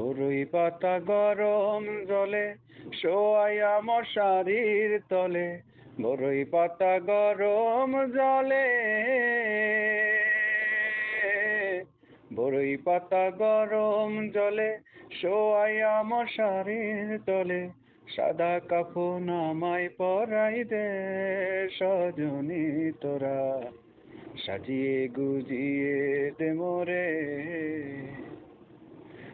বরই পাতা গরম জলে শোয়াইয়া মশারির তলে। বরই পাতা গরম জলে। বরই পাতা গরম জলে শোয়াইয়া মশারির তলে। সাদা কাপড় নামাই পরাই দে সজনী তোরা। সাজিয়ে গুজিয়ে দে মোরে।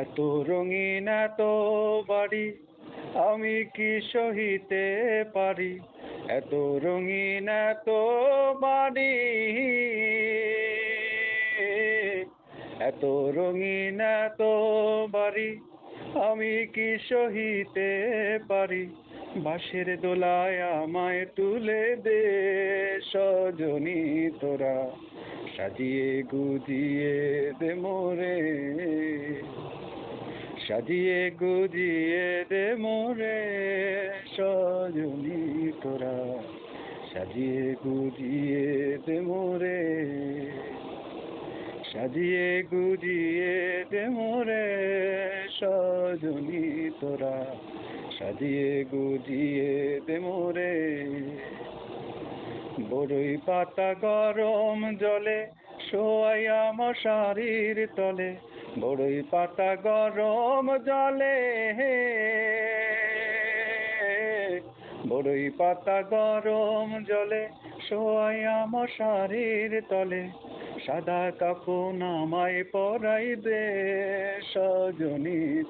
এত রঙিন এত বাড়ি, আমি কি সহিতে পারি? এত রঙিন এত বাড়ি, এত রঙিন এত বাড়ি, আমি কি সহিতে পারি? বাঁশের দোলায় আমায় তুলে দে সজনী তোরা, সাজিয়ে গুজিয়ে দে মোরে। সাজিয়ে গুজিয়ে দে মোরে, সজনী তোরা। সাজিয়ে গুজিয়ে দে মোরে, সাজিয়ে গুজিয়ে দে মোরে, সজনী তোরা। সাজিয়ে গুজিয়ে দে মোরে। বড়ই পাতা গরম জলে, শোয়াইয়া মশারির তলে। বড়ই পাতা গরম জলে। বড়ই পাতা গরম জলে শোয়াইয়া মশারির তলে। সাদা কাপড় নামাই পরাইবে সজনী